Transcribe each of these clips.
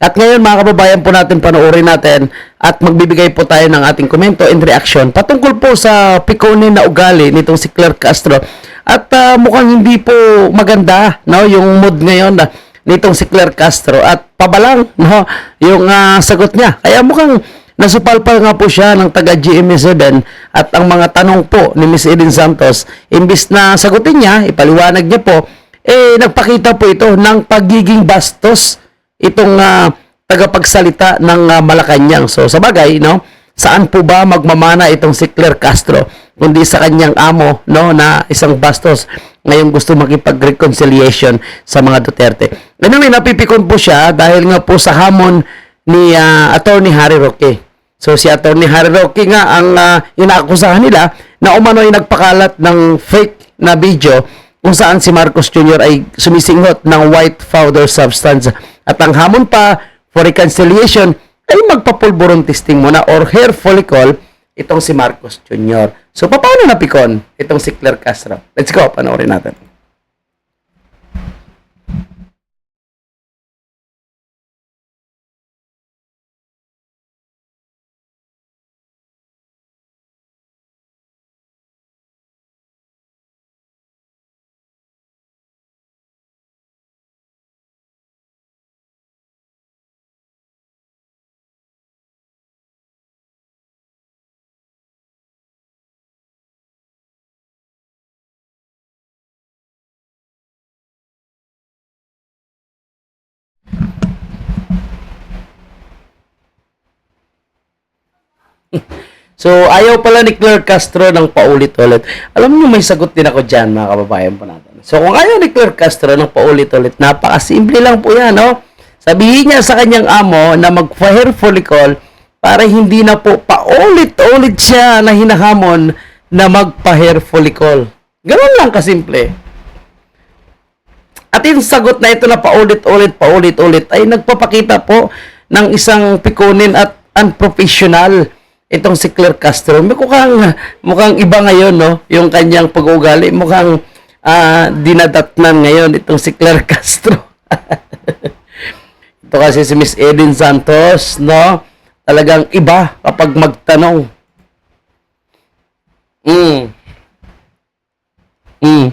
At ngayon mga kababayan po natin panoorin natin at magbibigay po tayo ng ating komento and reaction patungkol po sa pikunin na ugali nitong si Claire Castro. At ah, mukhang hindi po maganda no yung mood ngayon na nitong si Claire Castro at pabalang no yung ah, sagot niya. Kaya mukhang nasupalpal nga po siya ng taga GMA7 at ang mga tanong po ni Miss Eden Santos imbis na sagutin niya, ipaliwanag niya po eh nagpakita po ito ng pagiging bastos itong ah, tagapagsalita ng ah, Malacanang. So sa bagay, no, saan po ba magmamana itong si Claire Castro kundi sa kanyang amo, no, na isang bastos ngayong gusto makipag-reconciliation sa mga Duterte. Anyway, napipikon po siya dahil nga po sa hamon ni ah, Attorney Harry Roque. So si Attorney Harry Roque nga ang ah, inaakusahan nila na umano ay nagpakalat ng fake na video kung saan si Marcos Jr. ay sumisinghot ng white powder substance. At ang hamon pa for reconciliation ay magpapulburong testing muna or hair follicle itong si Marcos Jr. So, paano napikon itong si Claire Castro? Let's go, panoorin natin. So, ayaw pala ni Claire Castro ng paulit-ulit. Alam niyo, may sagot din ako dyan, mga kababayan po natin. So, kung ayaw ni Claire Castro ng paulit-ulit, napakasimple lang po yan, no? Sabihin niya sa kanyang amo na mag-hair follicle para hindi na po paulit-ulit siya na hinahamon na magpa-hair follicle. Ganun lang kasimple. At yung sagot na ito na paulit-ulit, paulit-ulit ay nagpapakita po ng isang pikunin at unprofessional itong si Claire Castro. Mukhang, mukhang iba ngayon, no? Yung kanyang pag-uugali. Mukhang ah, dinadatnan ngayon itong si Claire Castro. ito kasi si Miss Eden Santos, no? Talagang iba kapag magtanong. Mm. Mm.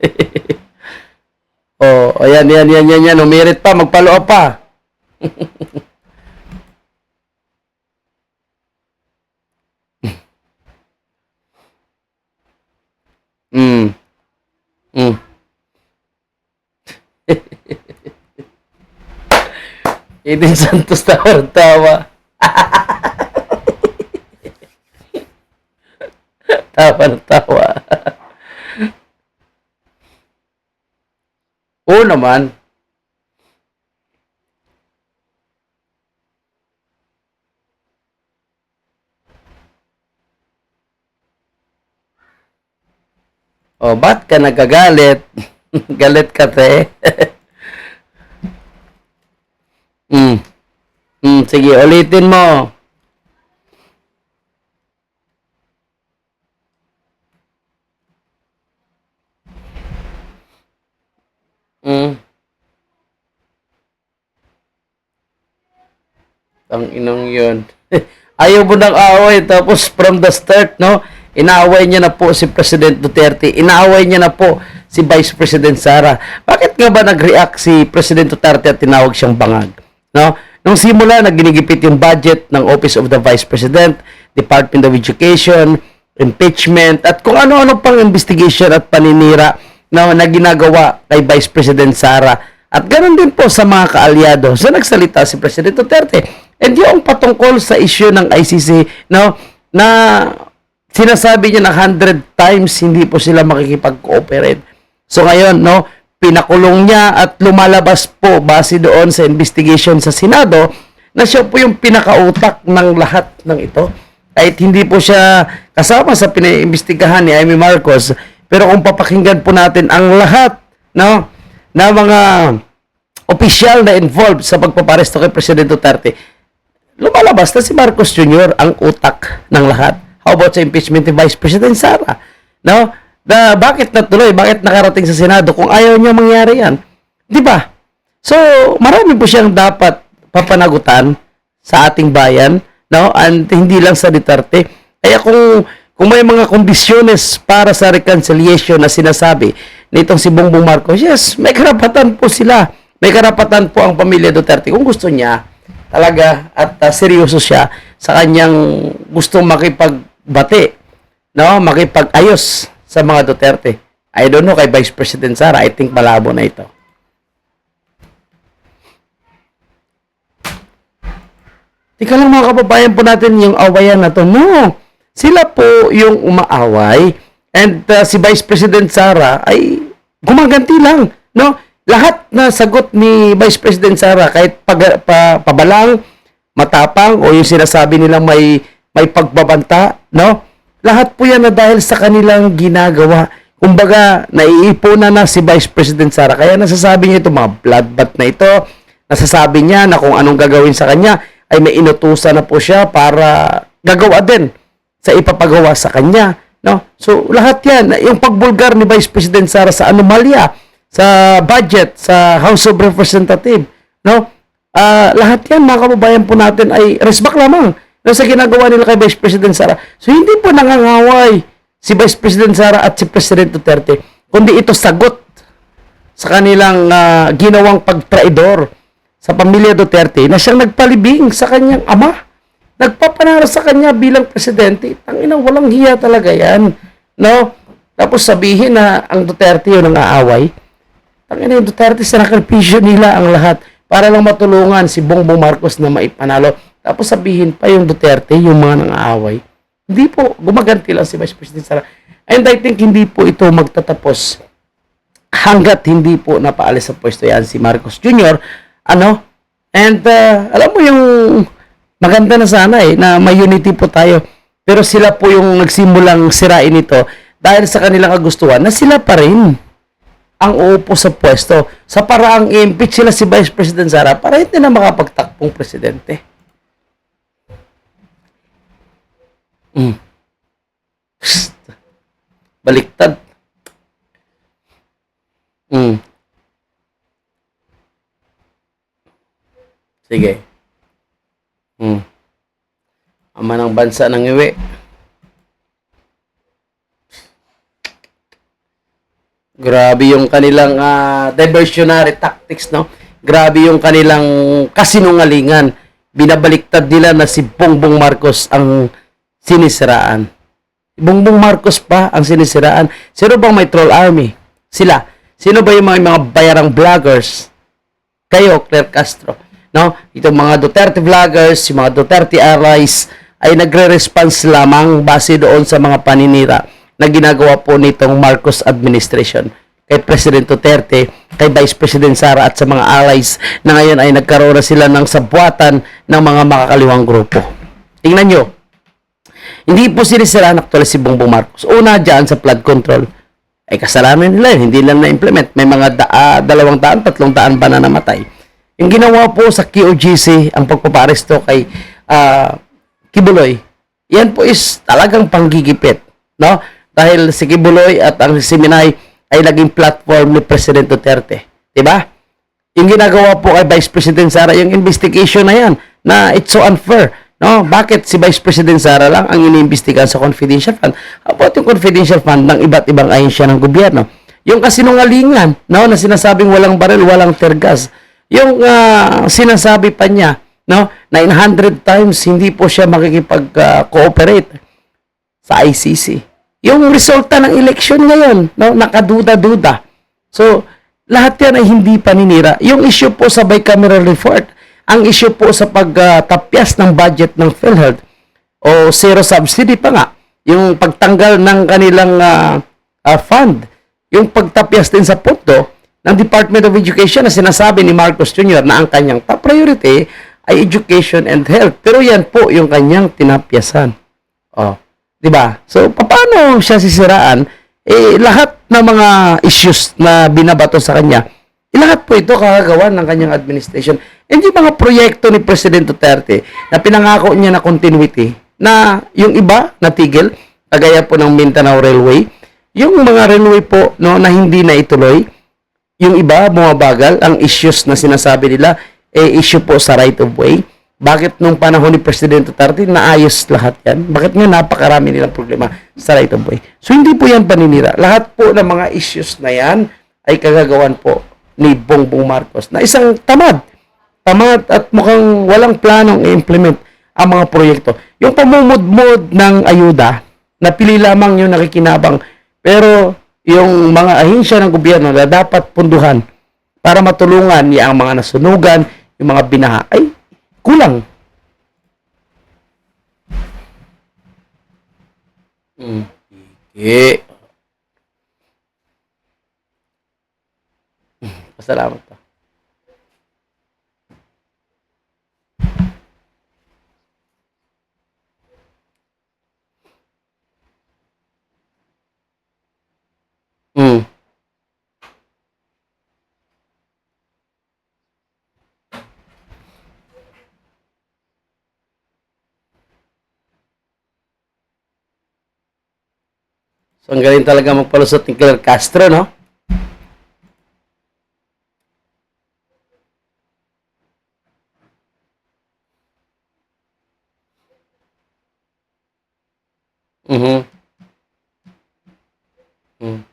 Oh, ayan, yan, yan, yan, yan. Umirit pa, magpaloob pa. mm. Mm. Eden Santos tawa tawa. tawa ng tawa. Oo naman. Oh, ba't ka nagagalit? Galit ka, te. mm. Mm, sige, ulitin mo. Mm. Ang inang yun. Ayaw mo ng away, tapos from the start, no? Inaaway niya na po si President Duterte. Inaaway niya na po si Vice President Sara. Bakit nga ba nag-react si President Duterte at tinawag siyang bangag? No? Nung simula, nagginigipit yung budget ng Office of the Vice President, Department of Education, impeachment, at kung ano-ano pang investigation at paninira na, na ginagawa kay Vice President Sara. At ganoon din po sa mga kaalyado. So nagsalita si President Duterte. And yung patungkol sa issue ng ICC, no, na sinasabi niya na 100 times hindi po sila makikipag-cooperate. So ngayon, no, pinakulong niya at lumalabas po base doon sa investigation sa Senado na siya po yung pinakautak ng lahat ng ito. Kahit hindi po siya kasama sa pinaimbestigahan ni Amy Marcos, pero kung papakinggan po natin ang lahat, no, na mga opisyal na involved sa pagpaparesto kay President Duterte, lumalabas na si Marcos Jr. ang utak ng lahat. How about sa impeachment ni Vice President Sara? No? Na, bakit natuloy? Bakit nakarating sa Senado kung ayaw niya mangyari yan? Di ba? So, marami po siyang dapat papanagutan sa ating bayan, no? And hindi lang sa Duterte. Kaya kung kung may mga kondisyones para sa reconciliation na sinasabi nitong si Bongbong Marcos, yes, may karapatan po sila. May karapatan po ang pamilya Duterte kung gusto niya talaga at uh, seryoso siya sa kanyang gustong makipagbati, no? Makipag-ayos sa mga Duterte. I don't know kay Vice President Sara, I think malabo na ito. Tika lang mga kababayan po natin yung awayan na to. No, sila po yung umaaway and uh, si Vice President Sara ay gumaganti lang. No, lahat na sagot ni Vice President Sara kahit pag, pa, pabalang, matapang o yung sinasabi nilang may may pagbabanta, no? Lahat po yan na dahil sa kanilang ginagawa. Kumbaga, naiipunan na si Vice President Sara. Kaya nasasabi niya ito, mga bloodbath na ito, nasasabi niya na kung anong gagawin sa kanya, ay may inutusan na po siya para gagawa din sa ipapagawa sa kanya. No? So, lahat yan, yung pagbulgar ni Vice President Sara sa anomalya, sa budget, sa House of Representative, no? Ah, lahat yan, mga kababayan po natin, ay resback lamang no, sa ginagawa nila kay Vice President Sara. So, hindi po nangangaway si Vice President Sara at si President Duterte, kundi ito sagot sa kanilang ah, ginawang pagtraidor sa pamilya Duterte na siyang nagpalibing sa kanyang ama. Nagpapanara sa kanya bilang presidente. Tangina, walang hiya talaga yan. No? Tapos sabihin na ang Duterte yun ang aaway. Tangina, yung Duterte sa nakripisyo nila ang lahat para lang matulungan si Bongbong Marcos na maipanalo. Tapos sabihin pa yung Duterte, yung mga nang-aaway. Hindi po, gumaganti lang si Vice President Sara. And I think hindi po ito magtatapos hanggat hindi po napaalis sa pwesto yan si Marcos Jr. Ano? And uh, alam mo yung maganda na sana eh, na may unity po tayo. Pero sila po yung nagsimulang sirain ito dahil sa kanilang kagustuhan na sila pa rin ang uupo sa pwesto sa paraang i-impeach sila si Vice President Sara para hindi na makapagtakpong presidente. Mm. Baliktad. Mm. Sige. Mm. Ama ng bansa ng iwi. Grabe yung kanilang ah, diversionary tactics, no? Grabe yung kanilang kasinungalingan. Binabaliktad nila na si Bongbong Marcos ang sinisiraan. Bongbong Marcos pa ang sinisiraan. Sino bang may troll army? Sila. Sino ba yung mga, mga bayarang vloggers? Kayo, Claire Castro. No? Itong mga Duterte vloggers, yung mga Duterte allies, ay nagre-response lamang base doon sa mga paninira na ginagawa po nitong Marcos administration kay President Duterte, kay Vice President Sara at sa mga allies na ngayon ay nagkaroon na sila ng sabwatan ng mga makakaliwang grupo. Tingnan nyo, hindi po sinisiraan actually si Bongbong Marcos. Una dyan sa flood control, ay kasalanan nila yun, hindi lang na-implement. May mga da- ah, dalawang daan, tatlong daan pa na namatay. Yung ginawa po sa QOGC, ang pagpaparesto kay ah, Kibuloy, yan po is talagang panggigipit. No? Dahil si Kibuloy at ang Siminay ay naging platform ni President Duterte. Diba? Yung ginagawa po kay Vice President Sara, yung investigation na yan, na it's so unfair. No, bakit si Vice President Sara lang ang iniimbestigahan sa confidential fund? About yung confidential fund ng iba't ibang ahensya ng gobyerno? Yung kasinungalingan, no, na sinasabing walang baril, walang tergas. Yung ah, sinasabi pa niya, no, 900 times hindi po siya makikipag-cooperate sa ICC. Yung resulta ng election ngayon, no, nakaduda-duda. So, lahat yan ay hindi paninira. Yung issue po sa bicameral report, ang issue po sa pagtapyas ng budget ng PhilHealth o zero subsidy pa nga, yung pagtanggal ng kanilang ah, ah, fund, yung pagtapyas din sa pondo ng Department of Education na sinasabi ni Marcos Jr. na ang kanyang top priority ay education and health. Pero yan po yung kanyang tinapyasan. Oh, 'di ba? So paano siya sisiraan? Eh lahat ng mga issues na binabato sa kanya, eh, lahat po ito kakagawa ng kanyang administration. And yung mga proyekto ni President Duterte na pinangako niya na continuity, na yung iba natigil, kagaya po ng Mindanao Railway, yung mga railway po no, na hindi na ituloy, yung iba bumabagal, ang issues na sinasabi nila, eh, issue po sa right of way. Bakit nung panahon ni Presidente Duterte, naayos lahat yan? Bakit nga napakarami nilang problema sa right of way? So, hindi po yan paninira. Lahat po ng mga issues na yan ay kagagawan po ni Bongbong Marcos na isang tamad. Tamad at mukhang walang planong i-implement ang mga proyekto. Yung pamumudmod ng ayuda, napili lamang yung nakikinabang. Pero yung mga ahensya ng gobyerno na dapat punduhan para matulungan ang mga nasunugan, yung mga binaha, ay kulang. Mm. Sige. Pasalamat pa. Mm. So, ang galing talaga magpalusot ni Claire Castro, no? Mhm. Mm.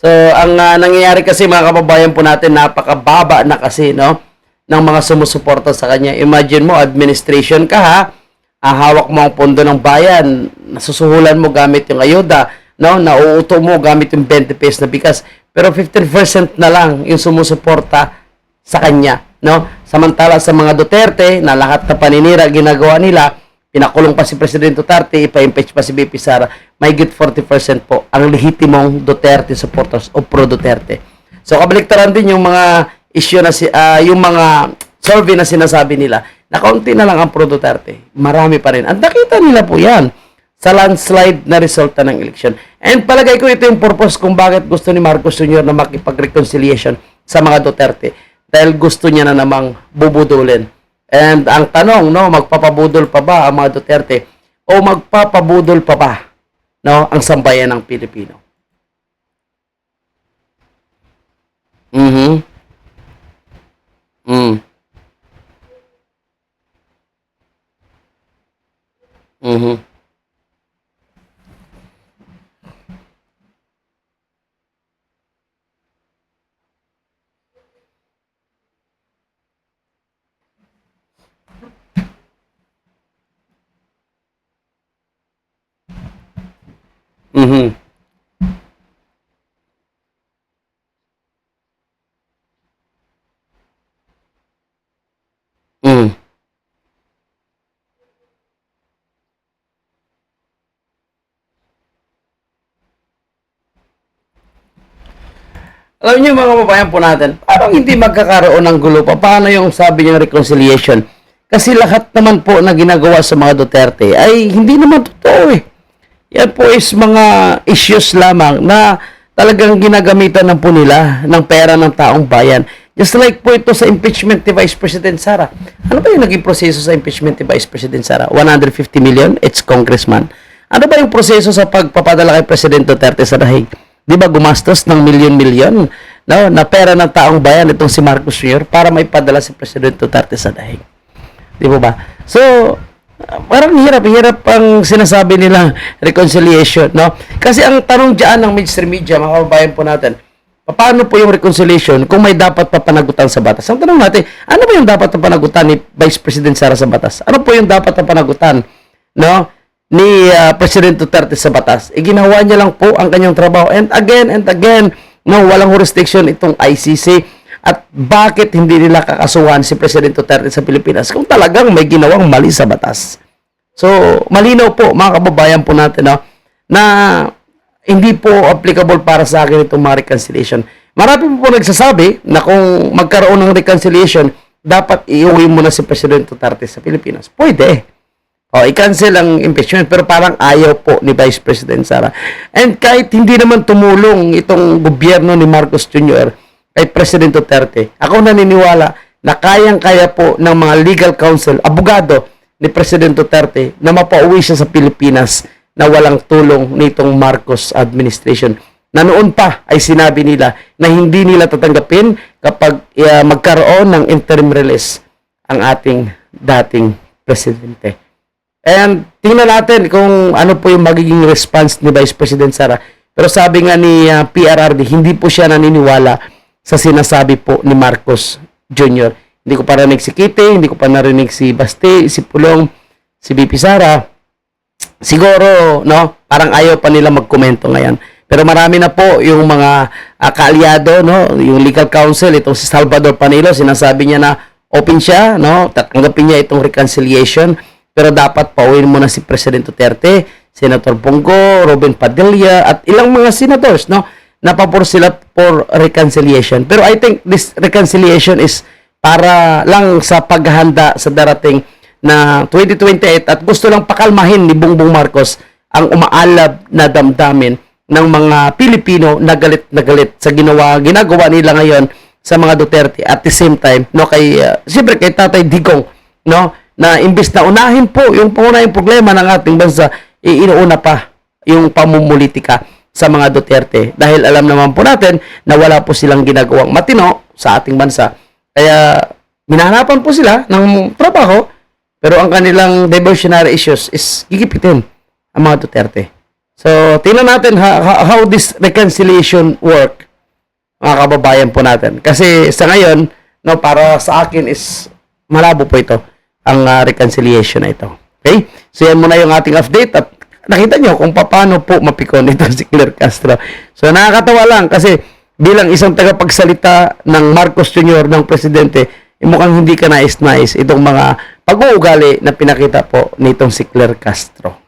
So, ang ah, nangyayari kasi mga kababayan po natin, napakababa na kasi, no? ng mga sumusuporta sa kanya. Imagine mo, administration ka ha, ah, hawak mo ang pondo ng bayan, nasusuhulan mo gamit yung ayuda, no? nauuto mo gamit yung 20 pesos na bigas, pero 15% na lang yung sumusuporta sa kanya. No? Samantala sa mga Duterte, na lahat na paninira ginagawa nila, pinakulong pa si President Duterte, ipa-impeach pa si BP Sara, may good 40% po ang lehitimong Duterte supporters o pro-Duterte. So kabaliktaran din yung mga issue na si ah, yung mga survey na sinasabi nila na kaunti na lang ang pro Duterte. Marami pa rin. Ang nakita nila po 'yan sa landslide na resulta ng election. And palagay ko ito yung purpose kung bakit gusto ni Marcos Jr. na makipag-reconciliation sa mga Duterte. Dahil gusto niya na namang bubudulin. And ang tanong, no, magpapabudol pa ba ang mga Duterte o magpapabudol pa ba no, ang sambayan ng Pilipino? Mhm. Mm. Mhm. Mhm. Mm. Alam niyo mga kababayan po natin, parang hindi magkakaroon ng gulo pa. Paano yung sabi niyang reconciliation? Kasi lahat naman po na ginagawa sa mga Duterte ay hindi naman totoo eh. Yan po is mga issues lamang na talagang ginagamitan ng po nila ng pera ng taong bayan. Just like po ito sa impeachment ni Vice President Sara. Ano ba yung naging proseso sa impeachment ni Vice President Sara? 150 million? It's congressman. Ano ba yung proseso sa pagpapadala kay President Duterte sa dahig? Di ba gumastos ng milyon-milyon no, na pera ng taong bayan itong si Marcos Jr. para may padala si President Duterte sa dahig? Di ba ba? So, parang hirap, hirap ang sinasabi nilang reconciliation, no? Kasi ang tanong diyan ng mainstream media, mga kababayan po natin, paano po yung reconciliation kung may dapat pa panagutan sa batas? Ang tanong natin, ano ba yung dapat na ni Vice President Sara sa batas? Ano po yung dapat na panagutan, no? ni uh, President Duterte sa batas. Iginawa niya lang po ang kanyang trabaho. And again and again, no, walang jurisdiction itong ICC. At bakit hindi nila kakasuhan si President Duterte sa Pilipinas kung talagang may ginawang mali sa batas? So, malinaw po mga kababayan po natin no, na hindi po applicable para sa akin itong mga reconciliation. Marami po po nagsasabi na kung magkaroon ng reconciliation, dapat iuwi mo na si President Duterte sa Pilipinas. Pwede. O, i-cancel ang impeachment pero parang ayaw po ni Vice President Sara. And kahit hindi naman tumulong itong gobyerno ni Marcos Jr. kay President Duterte, ako naniniwala na kayang-kaya po ng mga legal counsel, abogado, ni President Duterte na mapauwi siya sa Pilipinas na walang tulong nitong Marcos administration. Na noon pa ay sinabi nila na hindi nila tatanggapin kapag uh, magkaroon ng interim release ang ating dating presidente. And tingnan natin kung ano po yung magiging response ni Vice President Sara. Pero sabi nga ni uh, PRRD, hindi po siya naniniwala sa sinasabi po ni Marcos Jr. Hindi ko pa narinig si Kitty, hindi ko pa narinig si Basti, si Pulong, si BP Sara. Siguro, no, parang ayaw pa nila magkomento ngayon. Pero marami na po yung mga uh, kaalyado, no, yung legal counsel, itong si Salvador Panilo, sinasabi niya na open siya, no, tatanggapin niya itong reconciliation, pero dapat pauwiin muna si President Duterte, Senator Bongo, Robin Padilla, at ilang mga senators, no, napapor sila for reconciliation. Pero I think this reconciliation is para lang sa paghahanda sa darating na 2028 at gusto lang pakalmahin ni Bongbong Marcos ang umaalab na damdamin ng mga Pilipino na galit na galit sa ginawa ginagawa nila ngayon sa mga Duterte at the same time no kay uh, siyempre kay Tatay Digong no na imbis na unahin po yung pangunahing problema ng ating bansa iinuuna pa yung pamumulitika sa mga Duterte dahil alam naman po natin na wala po silang ginagawang matino sa ating bansa kaya minahanapan po sila ng trabaho pero ang kanilang diversionary issues is gigipitin ang mga Duterte. So, tingnan natin ha- how this reconciliation work, mga kababayan po natin. Kasi sa ngayon, no, para sa akin is malabo po ito, ang ah, reconciliation na ito. Okay? So, yan muna yung ating update at nakita nyo kung paano po mapikon ito si Claire Castro. So, nakakatawa lang kasi bilang isang tagapagsalita ng Marcos Jr. ng Presidente, eh, mukhang hindi ka nais-nais itong mga pag-uugali na pinakita po nitong si Claire Castro.